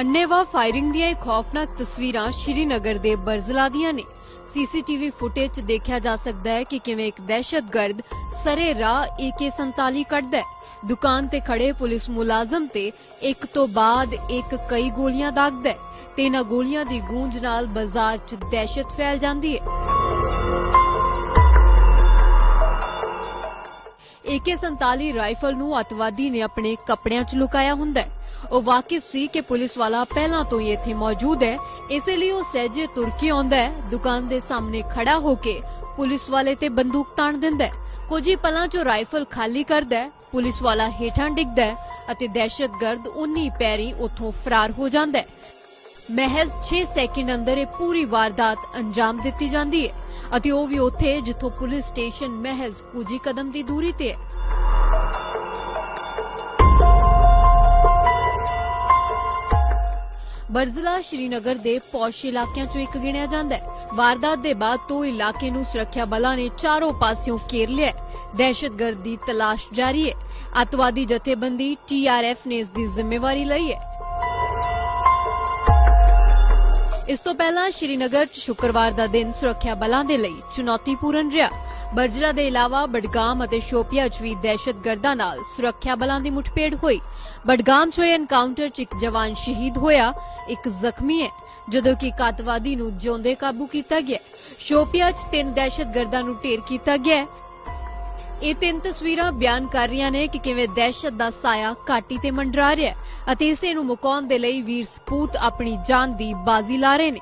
ਅੰਨੇਵਾ firing ਦੀਆਂ ਇਹ ਖੌਫਨਾਕ ਤਸਵੀਰਾਂ ਸ਼੍ਰੀਨਗਰ ਦੇ ਬਰਜ਼ਲਾ ਦੀਆਂ ਨੇ। ਸੀਸੀਟੀਵੀ ਫੁਟੇਜ 'ਚ ਦੇਖਿਆ ਜਾ ਸਕਦਾ ਹੈ ਕਿ ਕਿਵੇਂ ਇੱਕ ਦਹਿਸ਼ਤਗਰਦ ਸਰੇ ਰਾਹ AK47 ਕੱਢਦਾ ਹੈ। ਦੁਕਾਨ ਤੇ ਖੜੇ ਪੁਲਿਸ ਮੁਲਾਜ਼ਮ ਤੇ ਇੱਕ ਤੋਂ ਬਾਅਦ ਇੱਕ ਕਈ ਗੋਲੀਆਂ ਦਾਗਦਾ ਹੈ। ਤੇ ਇਹਨਾਂ ਗੋਲੀਆਂ ਦੀ ਗੂੰਜ ਨਾਲ ਬਾਜ਼ਾਰ 'ਚ ਦਹਿਸ਼ਤ ਫੈਲ ਜਾਂਦੀ ਹੈ। AK47 ਰਾਈਫਲ ਨੂੰ ਅਤਵਾਦੀ ਨੇ ਆਪਣੇ ਕੱਪੜਿਆਂ 'ਚ ਲੁਕਾਇਆ ਹੁੰਦਾ ਹੈ। ਉਹ ਵਾਕਿਫ ਸੀ ਕਿ ਪੁਲਿਸ ਵਾਲਾ ਪਹਿਲਾਂ ਤੋਂ ਹੀ ਇੱਥੇ ਮੌਜੂਦ ਹੈ। ਇਸੇ ਲਈ ਉਹ ਸਹਿਜੇ ਤੁਰਕੀ ਆਉਂਦਾ ਹੈ। ਦੁਕਾਨ ਦੇ ਸਾਹਮਣੇ ਖੜਾ ਹੋ ਕੇ ਪੁਲਿਸ ਵਾਲੇ ਤੇ ਬੰਦੂਕ ਤਾਣ ਦਿੰਦਾ ਹੈ। ਕੁਝ ਹੀ ਪਲਾਂ 'ਚ ਰਾਈਫਲ ਖਾਲੀ ਕਰਦਾ ਹੈ। ਪੁਲਿਸ ਵਾਲਾ ਹੇਠਾਂ ਡਿੱਗਦਾ ਹੈ ਅਤੇ ਦਹਿਸ਼ਤਗਰਦ ਉਨੀ ਪੈਰੀ ਉੱਥੋਂ ਫਰਾਰ ਹੋ ਜਾਂਦਾ ਹੈ। ਮਹਿਜ਼ 6 ਸੈਕਿੰਡ ਅੰਦਰ ਇਹ ਪੂਰੀ ਵਾਰਦਾਤ ਅੰਜਾਮ ਦਿੱਤੀ ਜਾਂਦੀ ਹੈ। ਅਤੇ ਉਹ ਵੀ ਉੱਥੇ ਜਿੱਥੋਂ ਪੁਲਿਸ ਸਟੇਸ਼ਨ ਮਹਿਜ਼ ਕੁਝ ਕਦਮ ਦੀ ਦੂਰੀ ਤੇ ਹੈ। ਬਰਜ਼ਲਾ ਸ਼੍ਰੀਨਗਰ ਦੇ ਪੌਸ਼ ਇਲਾਕਿਆਂ ਚੋਂ ਇੱਕ ਗਿਣਿਆ ਜਾਂਦਾ ਹੈ। ਵਾਰਦਾਤ ਦੇ ਬਾਅਦ ਤੋਂ ਇਲਾਕੇ ਨੂੰ ਸੁਰੱਖਿਆ ਬਲਾਂ ਨੇ ਚਾਰੋਂ ਪਾਸਿਓਂ ਘੇਰ ਲਿਆ ਹੈ। ਦਹਿਸ਼ਤਗਰਦ ਦੀ ਤਲਾਸ਼ ਜਾਰੀ ਹੈ। ਅਤਵਾਦੀ ਜਥੇਬੰਦੀ ਟੀਆਰਐਫ ਨੇ ਇਸ ਦੀ ਜ਼ਿੰਮੇਵਾਰੀ ਲਈ ਹੈ। ਇਸ ਤੋਂ ਪਹਿਲਾਂ ਸ਼੍ਰੀਨਗਰ 'ਚ ਸ਼ੁੱਕਰਵਾਰ ਦਾ ਦਿਨ ਸੁਰੱਖਿਆ ਬਲਾਂ ਦੇ ਲਈ ਚੁਣੌਤੀਪੂਰਨ ਰਿਹਾ। ਬਰਜਲਾ ਦੇ ਇਲਾਵਾ ਬਡਗਾਮ ਅਤੇ ਸ਼ੋਪੀਆ 'ਚ ਵੀ ਦਹਿਸ਼ਤਗਰਦਾਂ ਨਾਲ ਸੁਰੱਖਿਆ ਬਲਾਂ ਦੀ ਮੁੱਠਭੇੜ ਹੋਈ। ਬਡਗਾਮ 'ਚ ਹੋਏ ਐਨਕਾਊਂਟਰ 'ਚ ਇੱਕ ਜਵਾਨ ਸ਼ਹੀਦ ਹੋਇਆ। ਇੱਕ ਜ਼ਖਮੀ ਹੈ, ਜਦੋਂ ਕਿ ਇੱਕ ਅੱਤਵਾਦੀ ਨੂੰ ਜਿਉਂਦੇ ਕਾਬੂ ਕੀਤਾ ਗਿਆ ਸ਼ੋਪੀਆ 'ਚ ਤਿੰਨ ਦਹਿਸ਼ਤਗਰਦਾਂ ਨੂੰ ਢੇਰ ਕੀਤਾ ਗਿਆ ਇਹ ਤਿੰਨ ਤਸਵੀਰਾਂ ਬਿਆਨ ਕਰ ਰਹੀਆਂ ਨੇ ਕਿ ਕਿਵੇਂ ਦਹਿਸ਼ਤ ਦਾ ਸਾਇਆ ਘਾਟੀ ਤੇ ਮੰਡਰਾ ਰਿਹਾ ਹੈ ਅਤੇ ਇਸੇ ਨੂੰ ਮੁਕਾਉਣ ਦੇ ਲਈ ਵੀਰ ਸਪੂਤ ਆਪਣੀ ਜਾਨ ਦੀ ਬਾਜ਼ੀ ਲਾ ਰਹੇ ਨੇ।